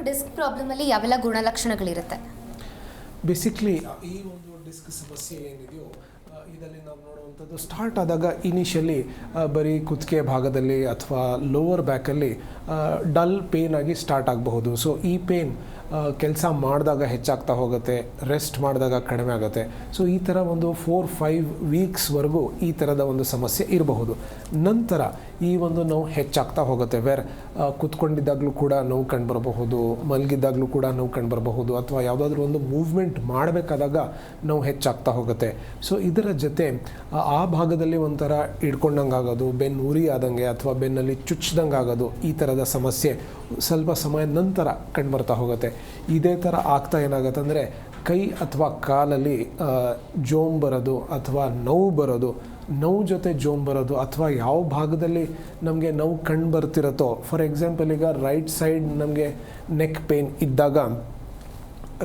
ಇನ್ನು ಡಿಸ್ಕ್ ಪ್ರಾಬ್ಲಮಲ್ಲಿ ಯಾವೆಲ್ಲ ಗುಣಲಕ್ಷಣಗಳಿರುತ್ತೆ? ಬೇಸಿಕ್ಲಿ ಈ ಒಂದು ಡಿಸ್ಕ್ ಸಮಸ್ಯೆ ಏನಿದೆಯೋ ಇದರಲ್ಲಿ ನಾವು ನೋಡುವಂಥದ್ದು ಸ್ಟಾರ್ಟ್ ಆದಾಗ ಇನಿಷಿಯಲಿ ಬರೀ ಕುತ್ತಿಗೆ ಭಾಗದಲ್ಲಿ ಅಥವಾ ಲೋವರ್ ಬ್ಯಾಕಲ್ಲಿ ಡಲ್ ಪೇನ್ ಆಗಿ ಸ್ಟಾರ್ಟ್ ಆಗಬಹುದು. ಸೊ ಈ ಪೇನ್ ಕೆಲಸ ಮಾಡಿದಾಗ ಹೆಚ್ಚಾಗ್ತಾ ಹೋಗುತ್ತೆ ರೆಸ್ಟ್ ಮಾಡಿದಾಗ ಕಡಿಮೆ ಆಗುತ್ತೆ. ಸೊ ಈ ಥರ ಒಂದು ಫೋರ್ ಫೈವ್ ವೀಕ್ಸ್ವರೆಗೂ ಈ ಥರದ ಒಂದು ಸಮಸ್ಯೆ ಇರಬಹುದು. ನಂತರ ಈ ಒಂದು ನೋವು ಹೆಚ್ಚಾಗ್ತಾ ಹೋಗುತ್ತೆ. ವೇರ್ ಕುತ್ಕೊಂಡಿದ್ದಾಗಲೂ ಕೂಡ ನೋವು ಕಂಡುಬರಬಹುದು, ಮಲಗಿದ್ದಾಗಲೂ ಕೂಡ ನೋವು ಕಂಡುಬರಬಹುದು, ಅಥವಾ ಯಾವುದಾದ್ರೂ ಒಂದು ಮೂವ್ಮೆಂಟ್ ಮಾಡಬೇಕಾದಾಗ ನೋವು ಹೆಚ್ಚಾಗ್ತಾ ಹೋಗುತ್ತೆ. ಸೊ ಇದರ ಜೊತೆ, ಆ- ಭಾಗದಲ್ಲಿ ಒಂಥರ ಹಿಡ್ಕೊಂಡಂಗೆ ಆಗೋದು ಬೆನ್ನು ಉರಿ ಆದಂಗೆ ಅಥವಾ ಬೆನ್ನಲ್ಲಿ ಚುಚ್ಚಿದಂಗೆ ಆಗೋದು ಈ ಥರದ ಸಮಸ್ಯೆ ಸ್ವಲ್ಪ ಸಮಯ ನಂತರ ಕಂಡುಬರ್ತಾ ಹೋಗುತ್ತೆ. ಇದೇ ಥರ ಆಗ್ತಾ ಏನಾಗುತ್ತೆ ಅಂದರೆ, ಕೈ ಅಥವಾ ಕಾಲಲ್ಲಿ ಜೋಮ್ ಬರೋದು ಅಥವಾ ನೋವು ಬರೋದು, ನೋವು ಜೊತೆ ಜೋಮ್ ಬರೋದು ಅಥವಾ ಯಾವ ಭಾಗದಲ್ಲಿ ನಮಗೆ ನೋವು ಕಂಡು ಬರ್ತಿರತ್ತೋ, ಫಾರ್ ಎಕ್ಸಾಂಪಲ್ ಈಗ ರೈಟ್ ಸೈಡ್ ನಮಗೆ ನೆಕ್ ಪೇನ್ ಇದ್ದಾಗ,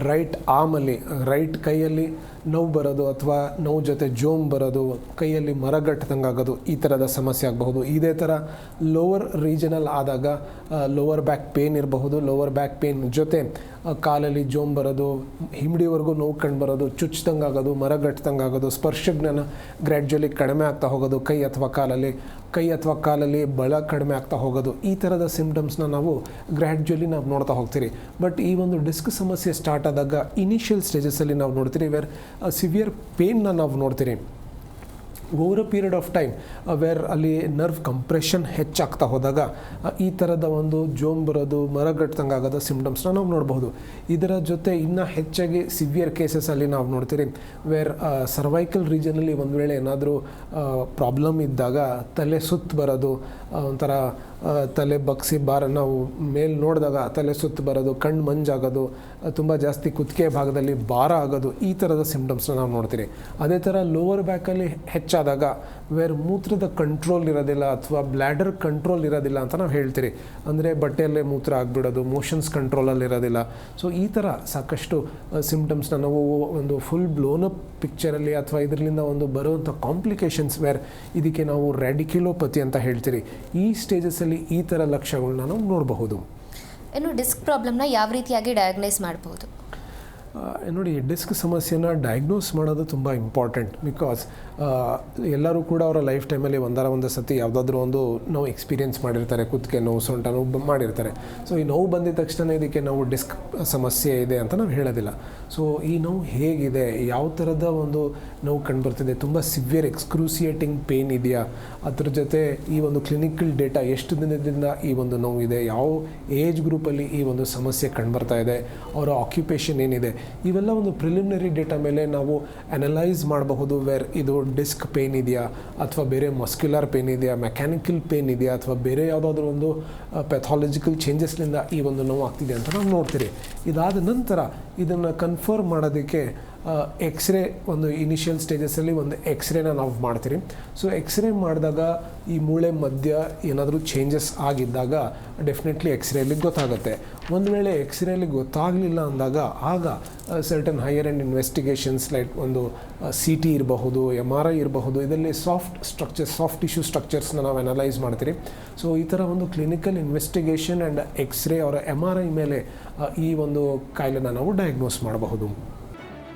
ರೈಟ್ ಆಮಲ್ಲಿ, ರೈಟ್ ಕೈಯಲ್ಲಿ ನೋವು ಬರೋದು ಅಥವಾ ನೋವು ಜೊತೆ ಜೋಮ್ ಬರೋದು, ಕೈಯಲ್ಲಿ ಮರಗಟ್ಟದಂಗೆ ಆಗೋದು ಈ ಥರದ ಸಮಸ್ಯೆ ಆಗಬಹುದು. ಇದೇ ಥರ ಲೋವರ್ ರೀಜನಲ್ ಆದಾಗ ಲೋವರ್ ಬ್ಯಾಕ್ ಪೇನ್ ಇರಬಹುದು. ಲೋವರ್ ಬ್ಯಾಕ್ ಪೇನ್ ಜೊತೆ ಕಾಲಲ್ಲಿ ಜೋಮ್ ಬರೋದು ಹಿಮ್ಡಿವರೆಗೂ ನೋವು ಕಂಡು ಬರೋದು ಚುಚ್ದಂಗೆ ಆಗೋದು ಮರಗಟ್ಟದಂಗೆ ಆಗೋದು ಸ್ಪರ್ಶಜ್ಞಾನ ಗ್ರ್ಯಾಡ್ಯುಲಿ ಕಡಿಮೆ ಆಗ್ತಾ ಹೋಗೋದು, ಕೈ ಅಥವಾ ಕಾಲಲ್ಲಿ, ಕೈ ಅಥವಾ ಕಾಲಲ್ಲಿ ಬಳ ಕಡಿಮೆ ಆಗ್ತಾ ಹೋಗೋದು, ಈ ಥರದ ಸಿಮ್ಟಮ್ಸ್ನ ನಾವು ಗ್ರ್ಯಾಡ್ಯುಲಿ ನಾವು ನೋಡ್ತಾ ಹೋಗ್ತೀರಿ. ಬಟ್ ಈ ಒಂದು ಡಿಸ್ಕ್ ಸಮಸ್ಯೆ ಸ್ಟಾರ್ಟ್ ಆದಾಗ ಇನಿಷಿಯಲ್ ಸ್ಟೇಜಸಲ್ಲಿ ನಾವು ನೋಡ್ತೀರಿ ವೇರ್ ಸಿವಿಯರ್ ಪೇನ್ನ ನಾವು ನೋಡ್ತೀರಿ. Over a period of time where ಅಲ್ಲಿ ನರ್ವ್ ಕಂಪ್ರೆಷನ್ ಹೆಚ್ಚಾಗ್ತಾ ಹೋದಾಗ ಈ ಥರದ ಒಂದು ಜೋಮ್ ಬರೋದು ಮರಗಟ್ಟದಂಗೆ ಆಗೋದು ಸಿಮ್ಟಮ್ಸ್ನ ನಾವು ನೋಡ್ಬೋದು. ಇದರ ಜೊತೆ ಇನ್ನೂ ಹೆಚ್ಚಾಗಿ ಸಿವಿಯರ್ ಕೇಸಸಲ್ಲಿ ನಾವು ನೋಡ್ತೀರಿ ವೇರ್ ಸರ್ವೈಕಲ್ ರೀಜನಲ್ಲಿ ಒಂದು ವೇಳೆ ಏನಾದರೂ ಪ್ರಾಬ್ಲಮ್ ಇದ್ದಾಗ ತಲೆ ಸುತ್ತು ಬರೋದು ಒಂಥರ ತಲೆ ಬಗ್ಸಿ ಬಾರ ನಾವು ಮೇಲೆ ನೋಡಿದಾಗ ತಲೆ ಸುತ್ತು ಬರೋದು, ಕಣ್ಣು ಮಂಜಾಗೋದು ತುಂಬ ಜಾಸ್ತಿ ಕುತ್ತಿಗೆ ಭಾಗದಲ್ಲಿ ಭಾರ ಆಗೋದು ಈ ಥರದ ಸಿಮ್ಟಮ್ಸ್ನ ನಾವು ನೋಡ್ತೀರಿ. ಅದೇ ಥರ ಲೋವರ್ ಬ್ಯಾಕಲ್ಲಿ ಹೆಚ್ಚಾದಾಗ ವೇರ್ ಮೂತ್ರದ ಕಂಟ್ರೋಲ್ ಇರೋದಿಲ್ಲ ಅಥವಾ ಬ್ಲ್ಯಾಡರ್ ಕಂಟ್ರೋಲ್ ಇರೋದಿಲ್ಲ ಅಂತ ನಾವು ಹೇಳ್ತೀರಿ. ಅಂದರೆ ಬಟ್ಟೆಯಲ್ಲೇ ಮೂತ್ರ ಆಗಿಬಿಡೋದು ಮೋಷನ್ಸ್ ಕಂಟ್ರೋಲಲ್ಲಿ ಇರೋದಿಲ್ಲ. ಸೊ ಈ ಥರ ಸಾಕಷ್ಟು ಸಿಂಪ್ಟಮ್ಸ್ನ ನಾವು ಒಂದು ಫುಲ್ ಬ್ಲೋನಪ್ ಪಿಕ್ಚರಲ್ಲಿ ಅಥವಾ ಇದರಿಂದ ಒಂದು ಬರುವಂಥ ಕಾಂಪ್ಲಿಕೇಶನ್ಸ್ ವೇರ್ ಇದಕ್ಕೆ ನಾವು ರ್ಯಾಡಿಕ್ಯುಲೋಪತಿ ಅಂತ ಹೇಳ್ತೀರಿ. ಈ ಸ್ಟೇಜಸ್ಸಲ್ಲಿ ಈ ಥರ ಲಕ್ಷ್ಯಗಳನ್ನ ನಾವು ನೋಡಬಹುದು. ಇನ್ನು ಡಿಸ್ಕ್ ಪ್ರಾಬ್ಲಮ್ನ ಯಾವ ರೀತಿಯಾಗಿ ಡಯಾಗ್ನೈಸ್ ಮಾಡಬಹುದು? ನೋಡಿ ಡಿಸ್ಕ್ ಸಮಸ್ಯೆನ ಡಯಾಗ್ನೋಸ್ ಮಾಡೋದು ತುಂಬ ಇಂಪಾರ್ಟೆಂಟ್ ಬಿಕಾಸ್ ಎಲ್ಲರೂ ಕೂಡ ಅವರ ಲೈಫ್ ಟೈಮಲ್ಲಿ ಒಂದರ ಒಂದು ಸತಿ ಯಾವುದಾದ್ರೂ ಒಂದು ನೋವು ಎಕ್ಸ್ಪೀರಿಯೆನ್ಸ್ ಮಾಡಿರ್ತಾರೆ, ಕುತ್ತಿಗೆ ನೋವು, ಸೊಂಟ ನೋವು ಮಾಡಿರ್ತಾರೆ. ಸೊ ಈ ನೋವು ಬಂದಿದ ತಕ್ಷಣ ಇದಕ್ಕೆ ನಾವು ಡಿಸ್ಕ್ ಸಮಸ್ಯೆ ಇದೆ ಅಂತ ನಾವು ಹೇಳೋದಿಲ್ಲ. ಸೊ ಈ ನೋವು ಹೇಗಿದೆ? ಯಾವ ಥರದ ಒಂದು ನೋವು ಕಂಡುಬರ್ತಿದೆ? ತುಂಬ ಸಿವಿಯರ್ ಎಕ್ಸ್ಕ್ರೂಸಿಯೇಟಿಂಗ್ ಪೇನ್ ಇದೆಯಾ? ಅದ್ರ ಜೊತೆ ಈ ಒಂದು ಕ್ಲಿನಿಕಲ್ ಡೇಟಾ ಎಷ್ಟು ದಿನದಿಂದ ಈ ಒಂದು ನೋವು ಇದೆ? ಯಾವ ಏಜ್ ಗ್ರೂಪಲ್ಲಿ ಈ ಒಂದು ಸಮಸ್ಯೆ ಕಂಡುಬರ್ತಾ ಇದೆ? ಅವರ ಆಕ್ಯುಪೇಷನ್ ಏನಿದೆ? ಇವೆಲ್ಲ ಒಂದು ಪ್ರಿಲಿಮಿನರಿ ಡೇಟಾ ಮೇಲೆ ನಾವು ಅನಲೈಸ್ ಮಾಡಬಹುದು ವೆರ್ ಇದು ಡಿಸ್ಕ್ ಪೇನ್ ಇದೆಯಾ ಅಥವಾ ಬೇರೆ ಮಸ್ಕ್ಯುಲರ್ ಪೇನ್ ಇದೆಯಾ ಮೆಕ್ಯಾನಿಕಲ್ ಪೇನ್ ಇದೆಯಾ ಅಥವಾ ಬೇರೆ ಯಾವುದಾದ್ರೂ ಒಂದು ಪೆಥಾಲಜಿಕಲ್ ಚೇಂಜಸ್ನಿಂದ ಈ ಒಂದು ನೋವು ಆಗ್ತಿದೆ ಅಂತ ನಾವು ನೋಡ್ತೀರಿ. ಇದಾದ ನಂತರ ಇದನ್ನು ಕನ್ಫರ್ಮ್ ಮಾಡೋದಕ್ಕೆ ಎಕ್ಸ್ರೇ ಒಂದು ಇನಿಷಿಯಲ್ ಸ್ಟೇಜಸ್ಸಲ್ಲಿ ಒಂದು ಎಕ್ಸ್ರೇನ ನಾವು ಮಾಡ್ತೀರಿ. ಸೊ ಎಕ್ಸ್ರೇ ಮಾಡಿದಾಗ ಈ ಮೂಳೆ ಮಧ್ಯ ಏನಾದರೂ ಚೇಂಜಸ್ ಆಗಿದ್ದಾಗ ಡೆಫಿನೆಟ್ಲಿ ಎಕ್ಸ್ರೇಲಿ ಗೊತ್ತಾಗುತ್ತೆ. ಒಂದು ವೇಳೆ ಎಕ್ಸ್ರೇಲಿ ಗೊತ್ತಾಗಲಿಲ್ಲ ಅಂದಾಗ ಆಗ certain higher and investigations like ಒಂದು ಸಿ ಟಿ ಇರಬಹುದು ಎಂ ಆರ್ ಐ ಇರಬಹುದು, ಇದರಲ್ಲಿ ಸಾಫ್ಟ್ ಸ್ಟ್ರಕ್ಚರ್ಸ್ ಸಾಫ್ಟ್ ಟಿಶ್ಯೂ ಸ್ಟ್ರಕ್ಚರ್ಸ್ನ ನಾವು ಅನಲೈಸ್ ಮಾಡ್ತೀರಿ. ಸೊ ಈ ಥರ ಒಂದು clinical investigation and X ray ಅವರ ಎಂ ಆರ್ ಐ ಮೇಲೆ ಈ ಒಂದು ಕಾಯಿಲೆನ ನಾವು ಡಯಾಗ್ನೋಸ್ ಮಾಡಬಹುದು.